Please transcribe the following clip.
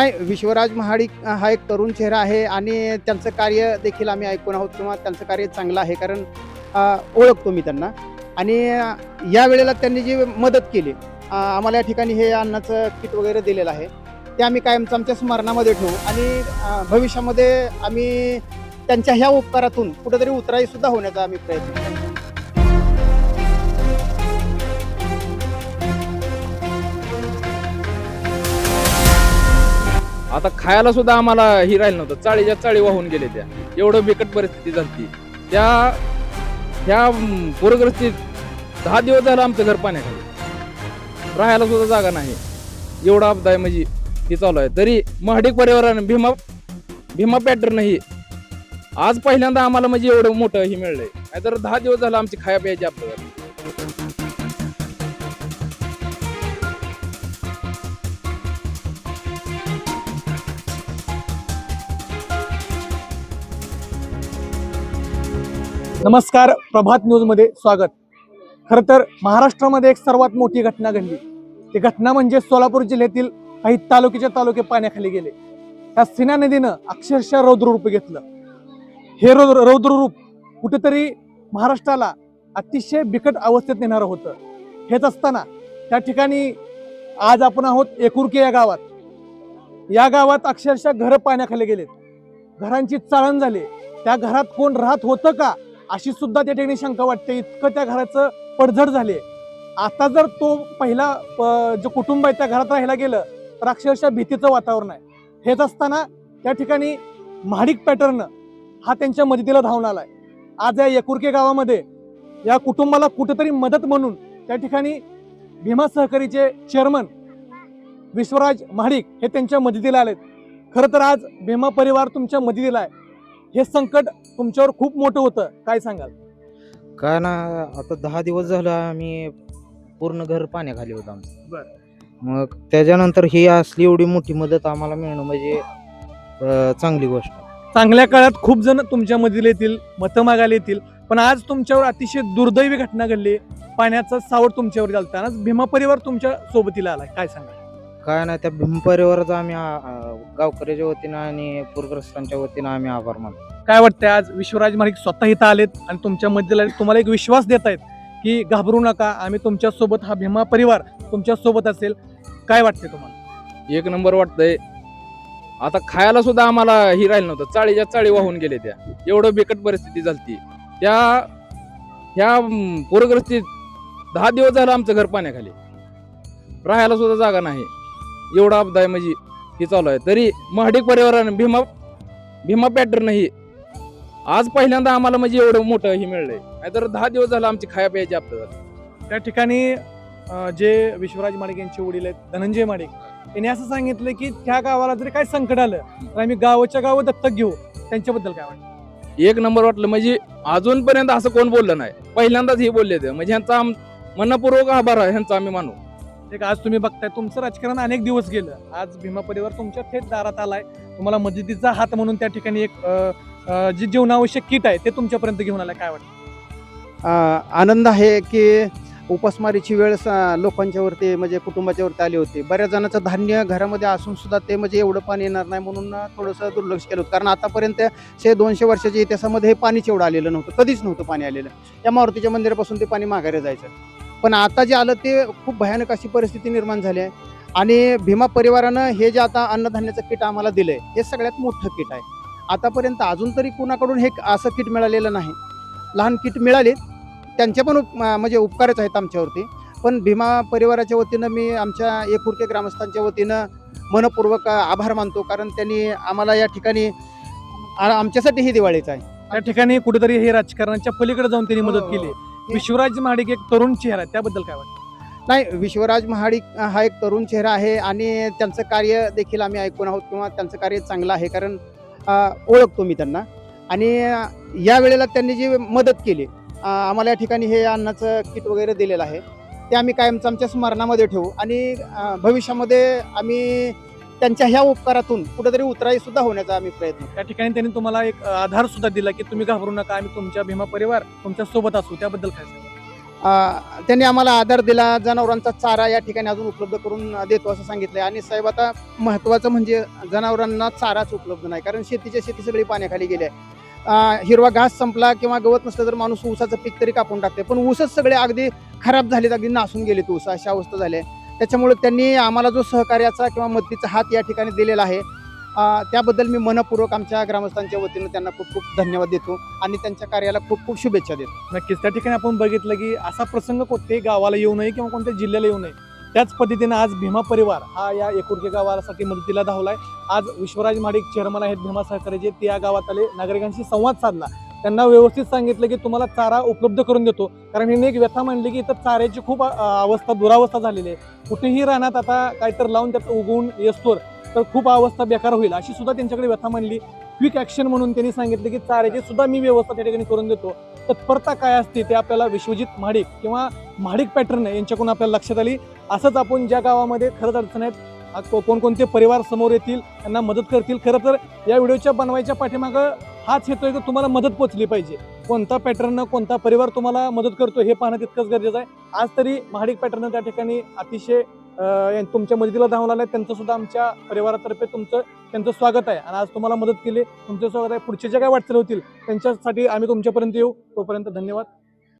नाही विश्वराज महाडिक हा एक तरुण चेहरा आहे आणि त्यांचं कार्य देखील आम्ही ऐकून आहोत किंवा त्यांचं कार्य चांगलं आहे कारण ओळखतो मी त्यांना. आणि या वेळेला त्यांनी जी मदत केली आम्हाला या ठिकाणी हे अन्नाचं किट वगैरे दिलेलं आहे ते आम्ही कायमचं आमच्या स्मरणामध्ये ठेवू आणि भविष्यामध्ये आम्ही त्यांच्या ह्या उपकारातून कुठेतरी उतराईसुद्धा होण्याचा आम्ही प्रयत्न आता खायला सुद्धा आम्हाला ही राहिलं नव्हतं. चाळीच्या चाळी वाहून गेले त्या. एवढं बिकट परिस्थिती झाली त्या ह्या पूरग्रस्तीत दहा दिवस झालं आमचं घर पाण्याखाली. राहायला सुद्धा जागा नाही. एवढा अपदा आहे म्हणजे ती चालू आहे. तरी महाडिक परिवारानं भीमा भीमा पॅटर्न ही. आज पहिल्यांदा आम्हाला म्हणजे एवढं मोठं ही मिळलंय. नाहीतर दहा दिवस झालं आमची खाया प्यायची आपल्याला. नमस्कार प्रभात न्यूजमध्ये स्वागत. खरं तर महाराष्ट्रामध्ये एक सर्वात मोठी घटना घडली. ती घटना म्हणजे सोलापूर जिल्ह्यातील काही तालुक्याच्या तालुके पाण्याखाली गेले. त्या सिना नदीनं अक्षरशः रौद्ररूप घेतलं. हे रौद्र रौद्ररूप कुठेतरी महाराष्ट्राला अतिशय बिकट अवस्थेत नेणारं होतं. हेच असताना त्या ठिकाणी आज आपण आहोत एकुरके या गावात. या गावात अक्षरशः घरं पाण्याखाली गेलेत. घरांची चाळण झाली. त्या घरात कोण राहत होतं का? अशी सुद्धा त्या ठिकाणी शंका वाटते. इतकं त्या घराचं पडझड झाले आता जर तो पहिला प- जो कुटुंब आहे त्या घरात राहायला गेलं तर अक्षरशः भीतीचं वातावरण आहे. हेच असताना त्या ठिकाणी महाडिक पॅटर्न हा त्यांच्या मदतीला धावून आलाय. आज या एकुर्के गावामध्ये या कुटुंबाला कुठेतरी मदत म्हणून त्या ठिकाणी भीमा सहकारीचे चेअरमन विश्वराज महाडिक हे त्यांच्या मदतीला आलेत. खरं तर आज भीमा परिवार तुमच्या मदतीला आहे. हे संकट तुमच्यावर खूप मोठं होतं. काय सांगाल? काय ना आता दहा दिवस झालं आम्ही पूर्ण घर पाण्याखाली होतं आमचं. मग त्याच्यानंतर ही असली एवढी मोठी मदत आम्हाला मिळणं म्हणजे अं, चांगली गोष्ट. आहे. चांगल्या काळात खूप जण तुमच्या मदतीला येतील मतं मागायला येतील पण आज तुमच्यावर अतिशय दुर्दैवी घटना घडली. पाण्याचं सावट तुमच्यावर झालं भीमा परिवार तुमच्या सोबतीला आलाय. काय सांगाल? काय नाही त्या भीम परिवाराचा आम्ही आ- आ- गावकऱ्याच्या वतीनं आणि पूरग्रस्तांच्या वतीनं आम्ही आभार मानतो. काय वाटतंय आज विश्वराज महाडिक स्वतः इथं आलेत आणि तुमच्या आलेत. तुम्हाला एक विश्वास देत आहेत की घाबरू नका आम्ही तुमच्यासोबत हा भीमा परिवार तुमच्यासोबत असेल. काय वाटतंय तुम्हाला? एक नंबर वाटतंय. आता खायला सुद्धा आम्हाला ही राहिलं नव्हतं. चाळीच्या चाळी वाहून गेले त्या. एवढं बिकट परिस्थिती झाली त्या ह्या पूरग्रस्तीत दहा दिवस झालं आमचं घर पाण्याखाली. राहायला सुद्धा जागा नाही. एवढा अपदा आहे म्हणजे ही चालू आहे. तरी महाडिक परिवारानं भीमा भीमा पॅटर्न ही आज पहिल्यांदा आम्हाला म्हणजे एवढं मोठं ही मिळलंय. नाहीतर दहा दिवस झालं आमची खाया प्यायची आपल्याला त्या ठिकाणी जे विश्वराज माडिक यांचे वडील आहेत धनंजय माडिक यांनी असं सांगितलं की त्या गावाला जरी काय संकट आलं तर आम्ही गावाच्या गाव दत्तक घेऊ. त्यांच्याबद्दल काय वाटतं? एक नंबर वाटलं म्हणजे अजूनपर्यंत असं कोण बोललं नाही. पहिल्यांदाच हे बोलले ते. म्हणजे ह्यांचा मनपूर्वक आभार आहे ह्यांचा आम्ही मानू. एक आज तुम्ही बघताय तुमचं राजकारण अनेक दिवस गेलं. आज भीमा परिवार तुमच्या थेट दारात आलाय. तुम्हाला मदतीचा हात म्हणून त्या ठिकाणी एक अं, जीवनावश्यक किट आहे ते तुमच्यापर्यंत घेऊन आलं काय वाटतं? आनंद आहे की उपासमारीची वेळ स- लोकांच्यावरती म्हणजे कुटुंबाच्यावरती आली होती. बऱ्याच जणांचं धान्य घरामध्ये असून सुद्धा ते म्हणजे एवढं पाणी येणार नाही म्हणून थोडंसं दुर्लक्ष केलं होतं. कारण आतापर्यंत शे दोनशे वर्षाच्या इतिहासामध्ये हे पाणीच एवढं आलेलं नव्हतं. कधीच नव्हतं पाणी आलेलं. या मारुतीच्या मंदिरापासून ते पाणी माघारी जायचं. पण आता जे आलं ते खूप भयानक अशी परिस्थिती निर्माण झाली आहे. आणि भीमा परिवारानं हे जे आता अन्नधान्याचं किट आम्हाला दिलंय हे सगळ्यात मोठं किट आहे. आतापर्यंत अजून तरी कुणाकडून हे असं किट मिळालेलं नाही. लहान किट मिळाले त्यांचे पण उप म्हणजे उपकारच आहेत आमच्यावरती. पण भीमा परिवाराच्या वतीनं मी आमच्या एकुर्के ग्रामस्थांच्या वतीनं मनपूर्वक आभार मानतो कारण त्यांनी आम्हाला या ठिकाणी आमच्यासाठी ही दिवाळीच आहे. त्या ठिकाणी कुठेतरी हे राजकारणाच्या पलीकडे जाऊन त्यांनी मदत हो, केली. हो. विश्वराज महाडिक एक तरुण चेहरा आहे त्याबद्दल काय वाटतं? नाही विश्वराज महाडिक हा एक तरुण चेहरा आहे आणि त्यांचं कार्य देखील आम्ही ऐकून आहोत किंवा त्यांचं कार्य चांगलं आहे कारण ओळखतो मी त्यांना. आणि या वेळेला त्यांनी जी मदत केली आम्हाला या ठिकाणी हे अन्नाचं किट वगैरे दिलेलं आहे ते आम्ही कायमचं आमच्या स्मरणामध्ये ठेवू आणि भविष्यामध्ये आम्ही त्यांच्या ह्या उपकारातून कुठेतरी उतराई सुद्धा होण्याचा आम्ही प्रयत्न. त्या ठिकाणी त्यांनी तुम्हाला एक आधार सुद्धा दिला की तुम्ही घाबरू नका आम्ही तुमच्या भीमा परिवार तुमच्यासोबत असू त्याबद्दल काय त्यांनी आम्हाला आधार दिला जनावरांचा चारा या ठिकाणी अजून उपलब्ध करून देतो असं सांगितलंय. आणि साहेब आता महत्त्वाचं म्हणजे जनावरांना चाराच उपलब्ध नाही कारण शेतीच्या शेती सगळी पाण्याखाली गेली आहे. हिरवा घास संपला किंवा गवत नसलं तर माणूस ऊसाचं पीक तरी कापून टाकते पण ऊसच सगळे अगदी खराब झालेत अगदी नासून गेलेत ऊस अशी अवस्था झाली आहे. त्याच्यामुळे त्यांनी आम्हाला जो सहकार्याचा किंवा मदतीचा हात या ठिकाणी दिलेला आहे त्याबद्दल मी मनपूर्वक आमच्या ग्रामस्थांच्या वतीनं त्यांना खूप खूप धन्यवाद देतो आणि त्यांच्या कार्याला खूप खूप शुभेच्छा देतो. नक्कीच. त्या ठिकाणी आपण बघितलं की असा प्रसंग कोणत्याही गावाला येऊ नये किंवा कोणत्या जिल्ह्याला येऊ नये. त्याच पद्धतीनं आज भीमा परिवार हा या एकुरके गावासाठी मदतीला धावलाय. आज विश्वराज माडिक चेअरमन आहेत भीमा सहकार्याचे. ते या गावात आले. नागरिकांशी संवाद साधला. त्यांना व्यवस्थित सांगितलं की तुम्हाला चारा उपलब्ध करून देतो. कारण हिने एक व्यथा मांडली की इथं चाऱ्याची खूप अवस्था दुरावस्था झालेली आहे. कुठेही रानात आता काहीतरी लावून त्यात उगवून येस्तोर तर खूप अवस्था बेकार होईल. अशी सुद्धा त्यांच्याकडे व्यथा मांडली. क्विक ॲक्शन म्हणून त्यांनी सांगितलं की चाऱ्याची सुद्धा मी व्यवस्था त्या ठिकाणी करून देतो. तत्परता काय असते ते आपल्याला विश्वजित महाडिक किंवा महाडिक पॅटर्न यांच्याकडून आपल्याला लक्षात आली. असंच आपण ज्या गावामध्ये खरंच अडचण आहेत को- कोणकोणते परिवार समोर येतील त्यांना मदत करतील. खरं तर या व्हिडिओच्या बनवायच्या पाठीमागं हाच हेतू आहे तर तुम्हाला मदत पोचली पाहिजे. कोणता पॅटर्न कोणता परिवार तुम्हाला मदत करतो हे पाहणं तितकंच गरजेचं आहे. आज तरी महाडिक पॅटर्न त्या ठिकाणी अतिशय तुमच्या मदतीला धावून आलं त्यांचं सुद्धा आमच्या परिवारातर्फे तुमचं त्यांचं स्वागत आहे. आणि आज तुम्हाला मदत केली. तुमचं स्वागत आहे. पुढचे ज्या काय वाटचाल होतील त्यांच्यासाठी आम्ही तुमच्यापर्यंत येऊ. तोपर्यंत धन्यवाद.